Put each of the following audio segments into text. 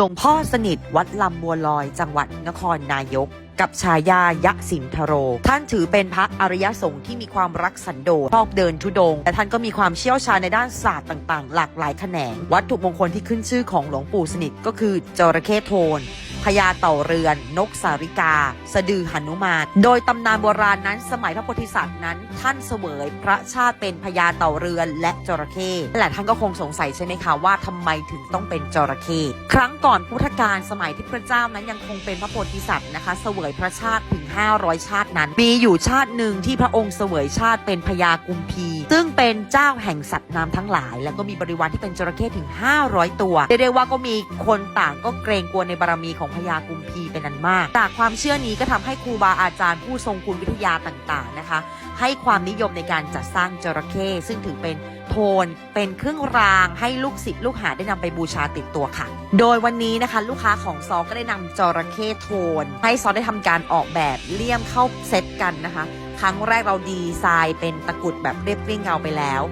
หลวงพ่อสนิทวัดลำบัวลอยจังหวัดนครนายก กับชายายะสินทโร ท่านถือเป็นพระอริยสงฆ์ที่มีความรักสันโดษชอบเดินทุดง แต่ท่านก็มีความเชี่ยวชาญในด้านศาสตร์ต่างๆ หลากหลายแขนง วัตถุมงคลที่ขึ้นชื่อของหลวงปู่สนิทก็คือจระเข้โทน พญาเต่าเรือน นกสาริกา สะดือหนุมาน โดยตำนานโบราณนั้นสมัยพระโพธิสัตว์นั้น ท่านเสวยพระชาติเป็นพญาเต่าเรือนและจระเข้แหละท่านก็คงสงสัยใช่ไหมคะว่าทำไมถึงต้องเป็นจระเข้ครั้งก่อนพุทธกาลสมัยที่พระเจ้านั้นยังคงเป็นพระโพธิสัตว์นะคะ เสวยพระชาติถึง 500 ชาตินั้น มีอยู่ชาติหนึ่งที่พระองค์เสวยชาติเป็นพญากุมพี ซึ่งเป็นเจ้าแห่งสัตว์น้ำทั้งหลาย แล้วก็มีบริวารที่เป็นจระเข้ถึง 500 ตัวเรียกได้ว่าก็มีคนต่างก็เกรงกลัวในบารมีของพญากุมพีเป็นอันมาก จากความเชื่อนี้ก็ทำให้ครูบาอาจารย์ผู้ทรงคุณวิทยาต่างๆนะคะ ให้ความนิยมในการจัดสร้างจระเข้ซึ่งถือเป็น โทนเป็นเครื่องรางให้ลูกศิษย์ลูกหาได้นำไปบูชาติดตัวค่ะ โดยวันนี้นะคะ ลูกค้าของซอก็ได้นำจระเข้โทน ให้ซอได้ทำการออกแบบเลี่ยมเข้าเซตกันนะคะ ครั้งแรกเราดีไซน์เป็นตะกุดแบบเรียบเรียงเงาไปแล้ว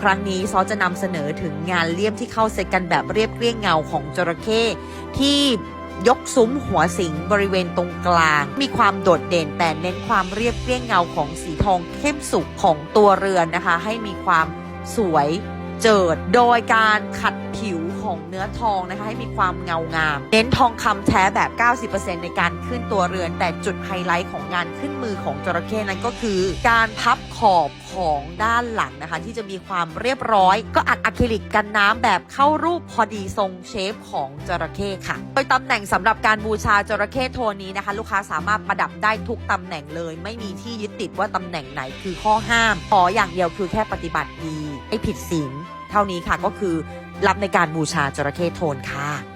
ครั้งนี้ซอจะนำเสนอถึงงานเลี่ยมที่เข้าเซตกันแบบเรียบเรียงเงาของจระเข้ที่ยกซุ้มหัวสิงบริเวณตรงกลาง มีความโดดเด่นแต่เน้นความเรียบเรียงเงาของสีทองเข้มสุกของตัวเรือนนะคะ ให้มีความ สวยเจิดโดยการขัดผิว ของเนื้อทองนะคะ ให้มีความเงางาม เน้นทองคำแท้แบบ 90%ในการขึ้นตัวเรือน แต่จุดไฮไลท์ของงานขึ้นมือของจระเข้นั้นก็คือ การพับขอบของด้านหลังนะคะ ที่จะมีความเรียบร้อย ก็อัดอะคริลิกกันน้ำแบบเข้ารูปพอดีทรงเชฟของจระเข้ค่ะ โดยตำแหน่งสำหรับการบูชาจระเข้โทนนี้นะคะ ลูกค้าสามารถประดับได้ทุกตำแหน่งเลย ไม่มีที่ยึดติดว่าตำแหน่งไหนคือข้อห้ามขออย่างเดียวคือแค่ปฏิบัติดีไม่ผิดศีลเท่านี้ค่ะก็คือ รับในการบูชาจระเข้โทนค่ะ